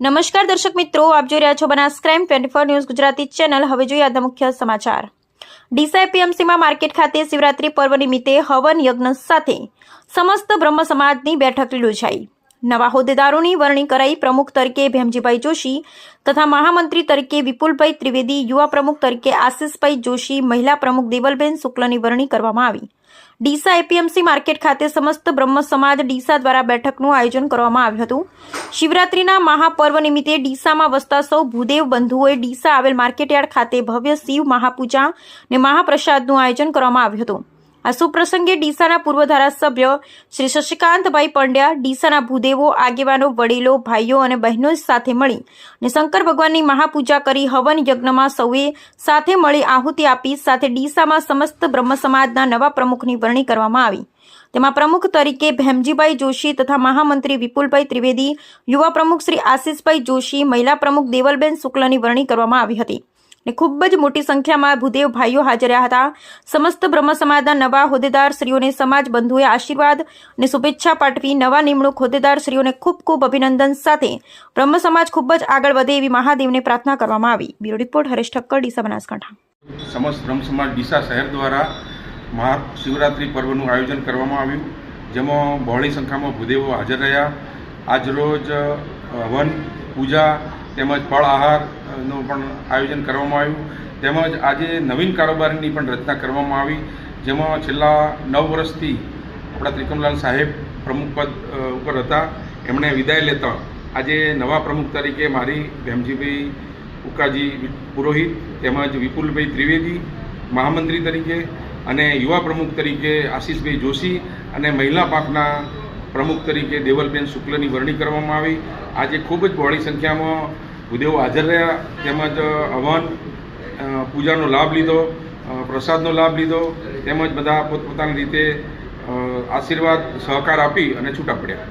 નમસ્કાર દર્શક મિત્રો, આપ જોઈ રહ્યા છો Banas crime twenty four news Gujarati channel. હવે જોઈએ આજના મુખ્ય સમાચાર. ડીસા પીએમસીમાં માર્કેટ ખાતે શિવરાત્રી પર્વ નિમિત્તે હવન યજ્ઞ સાથે સમસ્ત બ્રહ્મ સમાજની બેઠક યોજાઈ. નવા હોદ્દેદારોની વરણી કરાઈ પ્રમુખ તરીકે ભેમજીભાઈ જોશી તથા મહામંત્રી તરીકે વિપુલભાઈ ત્રિવેદી, યુવા પ્રમુખ તરીકે આશિષભાઈ જોશી, મહિલા પ્રમુખ દેવલબેન શુક્લની વરણી કરવામાં આવી. ડીસા એપીએમસી માર્કેટ ખાતે સમસ્ત બ્રહ્મ સમાજ ડીસા દ્વારા બેઠકનું આયોજન કરવામાં આવ્યું હતું. શિવરાત્રીના મહાપર્વ નિમિત્તે ડીસામાં વસતા સૌ ભૂદેવ બંધુઓએ ડીસા આવેલ માર્કેટયાર્ડ ખાતે ભવ્ય શિવ મહાપૂજા અને મહાપ્રસાદનું આયોજન કરવામાં આવ્યું હતું. આ સુપ્રસંગે ડીસાના પૂર્વ ધારાસભ્ય શ્રી શશિકાંતભાઈ પંડ્યા, ડીસાના ભૂદેવો, આગેવાનો, વડીલો, ભાઈઓ અને બહેનો સાથે મળી અને શંકર ભગવાનની મહાપૂજા કરી હવન યજ્ઞમાં સૌએ સાથે મળી આહુતિ આપી, સાથે ડીસામાં સમસ્ત બ્રહ્મ સમાજના નવા પ્રમુખની વરણી કરવામાં આવી. તેમાં પ્રમુખ તરીકે ભેમજીભાઈ જોશી તથા મહામંત્રી વિપુલભાઈ ત્રિવેદી, યુવા પ્રમુખ શ્રી આશિષભાઈ જોશી, મહિલા પ્રમુખ દેવલબેન શુક્લની વરણી કરવામાં આવી હતી. અને ખૂબ જ મોટી સંખ્યામાં ભૂદેવ ભાઈઓ હાજર હતા. સમસ્ત બ્રહ્મ સમાજના નવા હોદેદાર શ્રીઓને સમાજ બંધુએ આશીર્વાદ અને શુભેચ્છા પાઠવી નવા નિમણૂક હોદ્દેદાર શ્રીઓને ખૂબ ખૂબ અભિનંદન સાથે બ્રહ્મ સમાજ ખૂબ જ આગળ વધે એવી મહાદેવને પ્રાર્થના કરવામાં આવી. Bureau report Haresh Thakkar, Deesa Banaskantha. સમસ્ત બ્રહ્મ સમાજ ડીસા શહેર દ્વારા મહાશિવરાત્રિ પર્વનું આયોજન કરવામાં આવ્યું. જેમાં બહોળી સંખ્યામાં ભૂદેવો હાજર રહ્યા. આજરોજ હવન પૂજા તેમજ ફળ આહારનું પણ આયોજન કરવામાં આવ્યું. તેમજ આજે નવીન કારોબારની પણ રચના કરવામાં આવી, જેમાં છેલ્લા નવ વર્ષથી આપણા ત્રિકમલાલ સાહેબ પ્રમુખ પદ ઉપર હતા. એમણે વિદાય લેતા આજે નવા પ્રમુખ તરીકે મારી ભેમજીભાઈ ઉકાજી પુરોહિત તેમજ વિપુલભાઈ ત્રિવેદી મહામંત્રી તરીકે અને યુવા પ્રમુખ તરીકે આશીષભાઈ જોશી અને મહિલા પાંખના પ્રમુખ તરીકે દેવલબેન શુક્લની વરણી કરવામાં આવી. આજે ખૂબ જ બહોળી સંખ્યામાં ભૂદેવો હાજર રહ્યા, તેમજ હવન પૂજાનો લાભ લીધો પ્રસાદનો લાભ લીધો, તેમજ બધા પોતપોતાની રીતે આશીર્વાદ, સહકાર આપી અને છૂટા પડ્યા.